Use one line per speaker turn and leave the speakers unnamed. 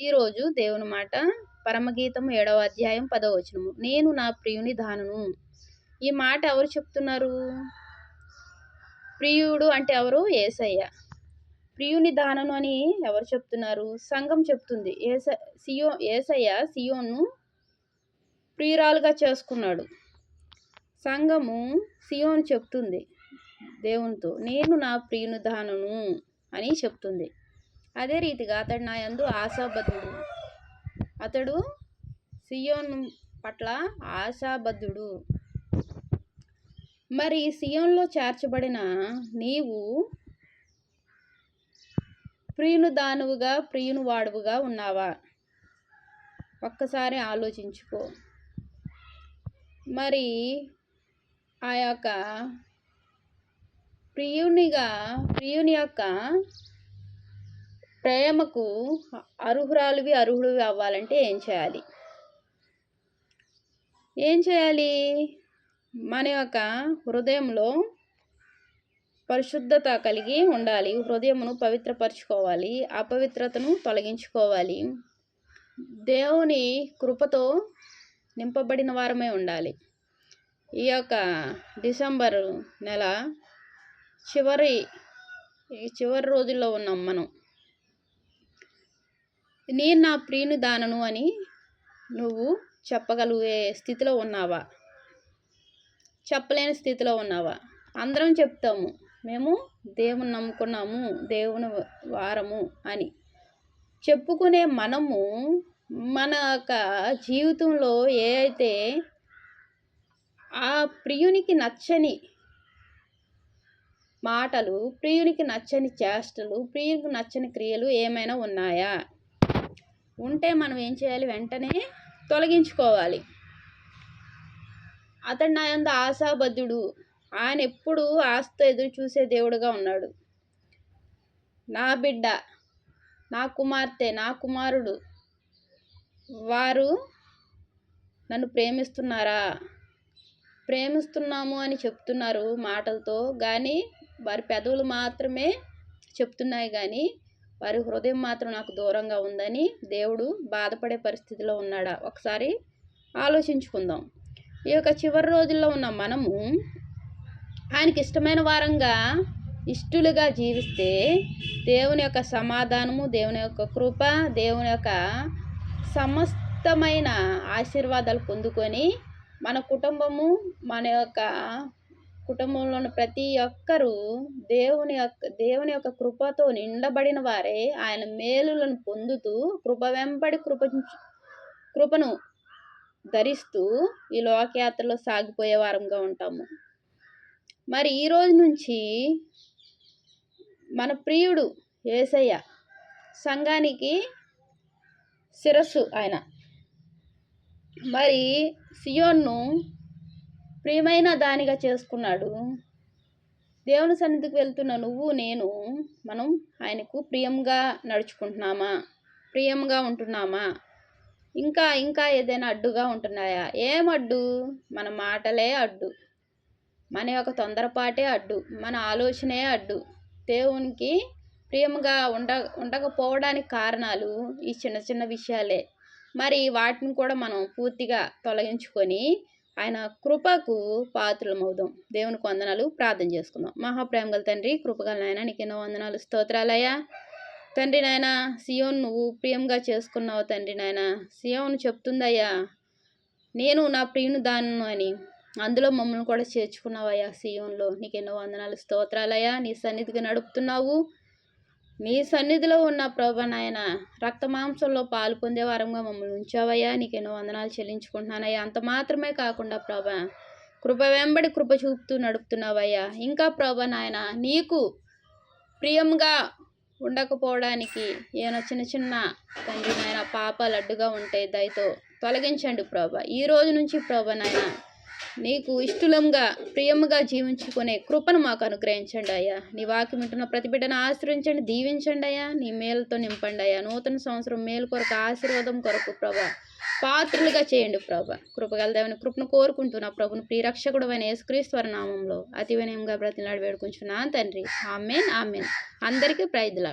ఈరోజు దేవుని మాట పరమగీతం ఏడవ అధ్యాయం పదవచనము నేను నా ప్రియుని దానను. ఈ మాట ఎవరు చెప్తున్నారు? ప్రియుడు అంటే ఎవరు? ఏసయ్య. ప్రియుని దానను అని ఎవరు చెప్తున్నారు? సంఘం చెప్తుంది. ఏస సియో ఏసయ్య సియోను ప్రియురాలుగా చేసుకున్నాడు. సంఘము సియోను చెప్తుంది దేవునితో. నేను నా ప్రియుని దానను అని చెప్తుంది. అదే రీతిగా అతడు నా యందు ఆశాబద్ధుడు. అతడు సియోను పట్ల ఆశాబద్ధుడు. మరి సియోన్లో చేర్చబడిన నీవు ప్రియును దానువుగా ప్రియును వాడువుగా ఉన్నావా? ఒక్కసారి ఆలోచించుకో. మరి ఆ యొక్క ప్రియునిగా ప్రియుని యొక్క ప్రేమకు అర్హురాలువి అర్హుడివి అవ్వాలంటే ఏం చేయాలి? ఏం చేయాలి? మన యొక్క హృదయంలో పరిశుద్ధత కలిగి ఉండాలి. హృదయమును పవిత్రపరచుకోవాలి. అపవిత్రతను తొలగించుకోవాలి. దేవుని కృపతో నింపబడిన వారమే ఉండాలి. ఈ యొక్క డిసెంబర్ నెల చివరి చివరి రోజుల్లో ఉన్నాం మనం. నేను నా ప్రియుని దానను అని నువ్వు చెప్పగలిగే స్థితిలో ఉన్నావా? చెప్పలేని స్థితిలో ఉన్నావా? అందరం చెప్తాము. మేము దేవుని నమ్ముకున్నాము దేవుని వారము అని. చెప్పుకునే మనము మన యొక్క జీవితంలో ఏ అయితే ఆ ప్రియునికి నచ్చని మాటలు ప్రియునికి నచ్చని చేష్టలు ప్రియునికి నచ్చని క్రియలు ఏమైనా ఉన్నాయా? ఉంటే మనం ఏం చేయాలి? వెంటనే తొలగించుకోవాలి. అతడు నా యందు ఆశాబద్ధుడు. ఆయన ఎప్పుడు ఆస్తో ఎదురు చూసే దేవుడుగా ఉన్నాడు. నా బిడ్డ నా కుమార్తె నా కుమారుడు వారు నన్ను ప్రేమిస్తున్నారా? ప్రేమిస్తున్నాము అని చెప్తున్నారు మాటలతో కానీ వారి పెదవులు మాత్రమే చెప్తున్నాయి కానీ వారి హృదయం మాత్రం నాకు దూరంగా ఉందని దేవుడు బాధపడే పరిస్థితిలో ఉన్నాడా? ఒకసారి ఆలోచించుకుందాం. ఈ యొక్క చివరి రోజుల్లో ఉన్న మనము ఆయనకి ఇష్టమైన వారంగా ఇష్టలుగా జీవిస్తే దేవుని యొక్క సమాధానము దేవుని యొక్క కృప దేవుని యొక్క సమస్తమైన ఆశీర్వాదాలు పొందుకొని మన కుటుంబము మన యొక్క కుటుంబంలో ఉన్న ప్రతి ఒక్కరూ దేవుని యొక్క దేవుని యొక్క కృపతో నిండబడిన వారే ఆయన మేలులను పొందుతూ కృప వెంబడి కృప కృపను ధరిస్తూ ఈ లోకయాత్రలో సాగిపోయే వారంగా ఉంటాము. మరి ఈ రోజు నుంచి మన ప్రియుడు ఏసయ్య సంఘానికి శిరస్సు ఆయన. మరి సియోన్ను ప్రియమైన దానిగా చేసుకున్నాడు. దేవుని సన్నిధికి వెళ్తున్న నువ్వు నేను మనం ఆయనకు ప్రియంగా నడుచుకుంటున్నామా? ప్రియంగా ఉంటున్నామా? ఇంకా ఇంకా ఏదైనా అడ్డుగా ఉంటున్నాయా? ఏం అడ్డు? మన మాటలే అడ్డు. మన యొక్క తొందరపాటే అడ్డు. మన ఆలోచనే అడ్డు. దేవునికి ప్రియంగా ఉండ ఉండకపోవడానికి కారణాలు ఈ చిన్న చిన్న విషయాలే. మరి వాటిని కూడా మనం పూర్తిగా తొలగించుకొని ఆయన కృపకు పాత్రలమవుదాం. దేవునికి వందనాలు. ప్రార్థన చేసుకుందాం. మహాప్రేమ గల తండ్రి కృపగల నాయన నీకు ఎన్నో వందనాలు. స్తోత్రాలయ్యా. తండ్రి నాయన సియోన్ నువ్వు ప్రియంగా చేసుకున్నావు తండ్రి నాయన. సియోన్ చెప్తుందయ్యా నేను నా ప్రియుని దాను అని. అందులో మమ్మల్ని కూడా చేర్చుకున్నావయ్యా సియోన్లో. నీకు ఎన్నో వందనాలు. స్తోత్రాలయ్యా. నీ సన్నిధికి నడుపుతున్నావు. నీ సన్నిధిలో ఉన్న ప్రభ నాయన రక్త మాంసంలో పాలు పొందే వారంగా మమ్మల్ని ఉంచావయ్యా. నీకెన్నో వందనాలు చెల్లించుకుంటున్నానయ్యా. అంత మాత్రమే కాకుండా ప్రభ కృప వెంబడి కృప చూపుతూ నడుపుతున్నావయ్యా. ఇంకా ప్రభ నాయన నీకు ప్రియంగా ఉండకపోవడానికి ఏమైనా చిన్న చిన్న తండ్రి నాయన పాపాలు అడ్డుగా ఉంటే దయతో తొలగించండి ప్రభ. ఈ రోజు నుంచి ప్రభ నాయన నీకు ఇష్టలంగా ప్రియముగా జీవించుకునే కృపను మాకు అనుగ్రహించండి అయ్యా. నీ వాక్యం ఉంటున్న ప్రతి బిడ్డను ఆశ్రయించండి దీవించండి అయ్యా. నీ మేలుతో నింపండి అయ్యా. నూతన సంవత్సరం మేలు కొరకు ఆశీర్వాదం కొరకు ప్రభా. పాత్రలుగా చేయండి ప్రభ. కృపగల దేవుని కృపను కోరుకుంటున్నా ప్రభును ప్రియరక్షకుడు అయిన యేసుక్రీశ్వర నామంలో అతి వినయంగా బ్రతిలాడి వేడుకుంటున్నాను తండ్రి. Amen amen. అందరికీ ప్రైజ్లాడు.